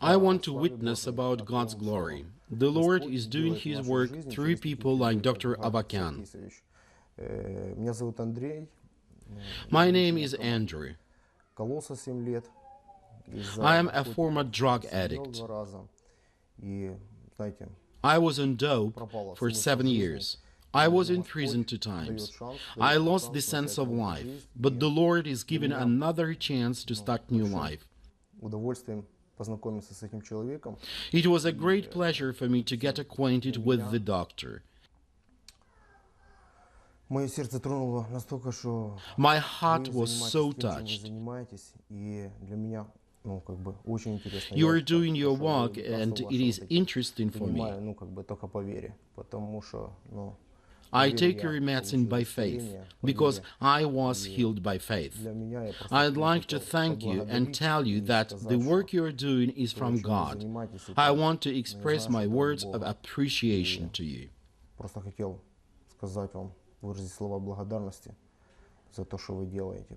I want to witness about God's glory. The Lord is doing His work through people like Dr. Abakan. My name is Andrew. I am a former drug addict. I was on dope for seven years. I was in prison two times. I lost the sense of life, but the Lord is giving another chance to start new life удовольствием познакомиться с этим человеком. It was a great pleasure for me to get acquainted with the doctor. Мое сердце тронуло настолько, что My вы heart was занимаетесь so тем, чем вы touched. занимаетесь, и для меня, ну, как бы, очень интересно. You Я are doing your пошел work, и and участвовал в it вашем is вот этим, interesting for me. Понимаю, ну, как бы, только по вере, потому что, ну, I вере take я your medicine получил by faith исцеление, по because вере. I was healed by faith. Для меня я просто I'd ну, like to хотел thank you and поблагодарить tell you и that сказать, the что work you are doing is то, from чем вы God. занимаетесь, это I want to express знаю, my что это words of Бога. appreciation to you. Просто хотел сказать вам, выразить слова благодарности за то, что вы делаете.